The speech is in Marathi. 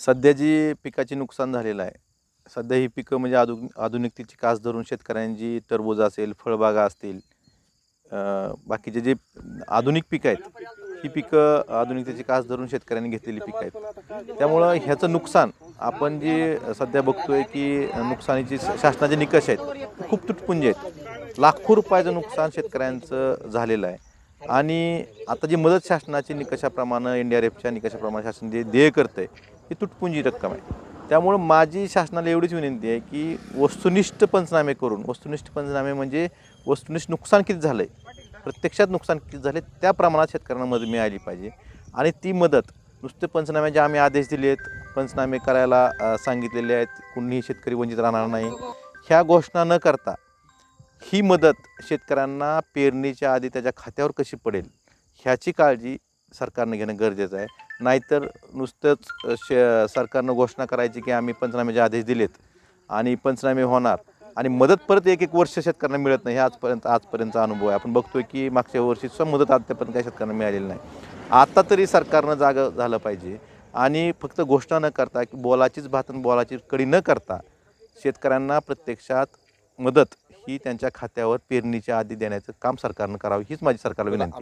सध्या जी पिकाचे नुकसान झालेलं आहे सध्या ही पिकं म्हणजे आधु आधुनिकतेची कास धरून शेतकऱ्यांची टरबूज असेल फळबागा असतील बाकीचे जे आधुनिक पिकं आहेत ही पिकं आधुनिकतेची कास धरून शेतकऱ्यांनी घेतलेली पिकं आहेत. त्यामुळं ह्याचं नुकसान आपण जे सध्या बघतोय की नुकसानीची शासनाचे निकष आहेत खूप तुटपुंजे आहेत. लाखो रुपयाचं नुकसान शेतकऱ्यांचं झालेलं आहे. आणि आता जी मदत शासनाची निकषाप्रमाणे एन डी आर एफच्या निकषाप्रमाणे शासन जे देय करतं आहे ही तुटपुंजी रक्कम आहे. त्यामुळं माझी शासनाला एवढीच विनंती आहे की वस्तुनिष्ठ पंचनामे करून वस्तुनिष्ठ पंचनामे म्हणजे वस्तुनिष्ठ नुकसान किती झालं आहे प्रत्यक्षात नुकसान किती झाले त्या प्रमाणात शेतकऱ्यांना मदत मिळाली पाहिजे. आणि ती मदत नुसते पंचनाम्याचे आम्ही आदेश दिले आहेत पंचनामे करायला सांगितलेले आहेत कुणीही शेतकरी वंचित राहणार नाही. ह्या घोषणा न करता ही मदत शेतकऱ्यांना पेरणीच्या आधी त्याच्या खात्यावर कशी पडेल ह्याची काळजी सरकारनं घेणं गरजेचं आहे. नाहीतर नुसतंच श शे सरकारनं घोषणा करायची की आम्ही पंचनाम्याचे आदेश दिलेत आणि पंचनामे होणार आणि मदत परत एक एक वर्ष शेतकऱ्यांना मिळत नाही हे आजपर्यंत आजपर्यंतचा अनुभव आहे. आपण बघतोय की मागच्या वर्षी सुद्धा मदत आतापर्यंत काही शेतकऱ्यांना मिळालेली नाही. आता तरी सरकारनं जागं झालं पाहिजे आणि फक्त घोषणा न करता की बोलाचीच भात आणि बोलाची कडी न करता शेतकऱ्यांना प्रत्यक्षात मदत ही त्यांच्या खात्यावर पेरणीच्या आधी देण्याचं काम सरकारनं करावं हीच माझी सरकारला विनंती